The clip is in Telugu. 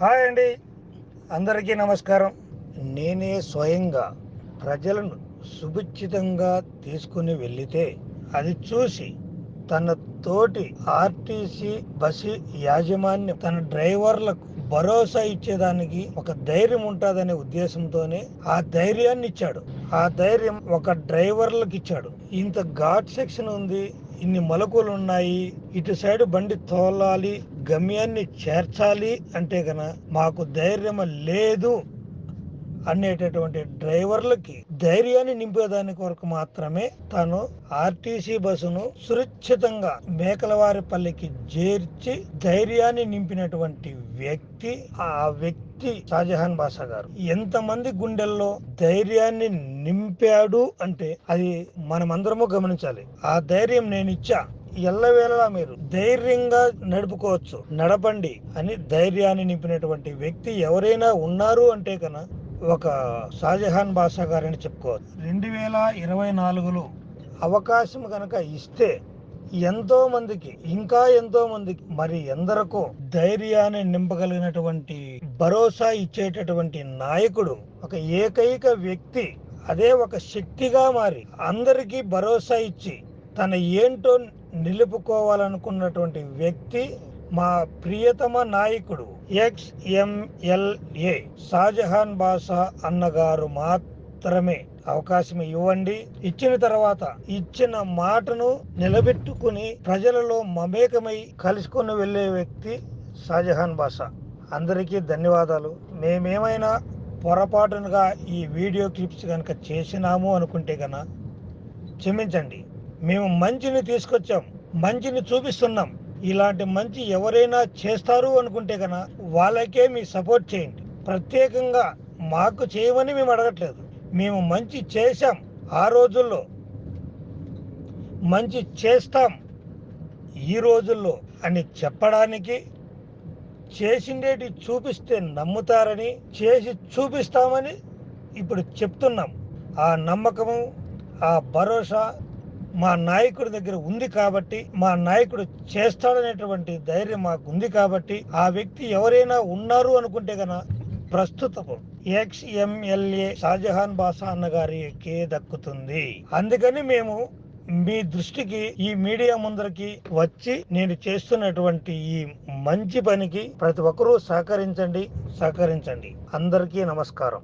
హాయ్ అండి. అందరికీ నమస్కారం. నేనే స్వయంగా ప్రజలను సుభిక్షితంగా తీసుకుని వెళితే అది చూసి తన తోటి ఆర్టీసీ బస్సు యాజమాన్యం తన డ్రైవర్లకు భరోసా ఇచ్చేదానికి ఒక ధైర్యం ఉంటుందనే ఉద్దేశంతోనే ఆ ధైర్యాన్ని ఇచ్చాడు ఆ ధైర్యం ఒక డ్రైవర్లకు ఇచ్చాడు ఇంత ఘాట్ సెక్షన్ ఉంది. ఇన్ని మలుకులు ఉన్నాయి ఇటు సైడ్ బండి తోలాలి గమ్యాన్ని చేర్చాలి అంటే గన మాకు ధైర్యం లేదు. అనేటటువంటి డ్రైవర్లకి ధైర్యాన్ని నింపేదాని కొరకు మాత్రమే తాను ఆర్టీసీ బస్సును సురక్షితంగా మేకలవారిపల్లికి చేర్చి ధైర్యాన్ని నింపినటువంటి వ్యక్తి ఆ వ్యక్తి షాజహాన్ బాషా గారు. ఎంతమంది గుండెల్లో ధైర్యాన్ని నింపాడు అంటే అది మనమందరము గమనించాలి. ఆ ధైర్యం నేను ఇచ్చా. ఎల్లవేళలా మీరు ధైర్యంగా నడుపుకోవచ్చు నడపండి అని ధైర్యాన్ని నింపినటువంటి వ్యక్తి ఎవరైనా ఉన్నారు అంటే కన ఒక షాజహాన్ బాషా గారని చెప్పుకోవచ్చు. రెండు వేల ఇరవై నాలుగులో అవకాశం కనుక ఇస్తే ఎంతో మందికి ఇంకా ఎంతో మందికి మరి ఎందరికో ధైర్యాన్ని నింపగలిగినటువంటి భరోసా ఇచ్చేటటువంటి నాయకుడు ఒక ఏకైక వ్యక్తి అదే ఒక శక్తిగా మారి అందరికీ భరోసా ఇచ్చి తన ఏంటో నిలుపుకోవాలనుకున్నటువంటి వ్యక్తి మా ప్రియతమ నాయకుడు ఎక్స్ ఎంఎల్ఏ షాజహాన్ బాషా అన్నగారు మాత్రమే అవకాశం ఇవ్వండి. ఇచ్చిన తర్వాత ఇచ్చిన మాటను నిలబెట్టుకుని ప్రజలలో మమేకమై కలుసుకొని వెళ్ళే వ్యక్తి షాజహాన్ బాషా. అందరికీ ధన్యవాదాలు. మేమేమైనా పొరపాటునుగా ఈ వీడియో క్లిప్స్ కనుక చేసినాము అనుకుంటే కన క్షమించండి. మేము మంచిని తీసుకొచ్చాం. మంచిని చూపిస్తున్నాం. ఇలాంటి మంచి ఎవరైనా చేస్తారు అనుకుంటే కన వాళ్ళకే మీ సపోర్ట్ చేయండి. ప్రత్యేకంగా మాకు చేయమని మేము అడగట్లేదు. మేము మంచి చేశాం. ఆ రోజుల్లో మంచి చేస్తాం. ఈ రోజుల్లో అని చెప్పడానికి చేసిండేటి చూపిస్తే నమ్ముతారని చేసి చూపిస్తామని ఇప్పుడు చెప్తున్నాం. ఆ నమ్మకము ఆ భరోసా మా నాయకుడి దగ్గర ఉంది కాబట్టి మా నాయకుడు చేస్తాడనేటువంటి ధైర్యం మాకు ఉంది కాబట్టి ఆ వ్యక్తి ఎవరైనా ఉన్నారు అనుకుంటే గన ప్రస్తుతము ఎక్స్ ఎంఎల్ఏ షాజహాన్ బాసా అన్న గారికి దక్కుతుంది. అందుకని మేము మీ దృష్టికి ఈ మీడియా ముందరికి వచ్చి నేను చేస్తున్నటువంటి ఈ మంచి పనికి ప్రతి ఒక్కరూ సహకరించండి సహకరించండి. అందరికీ నమస్కారం.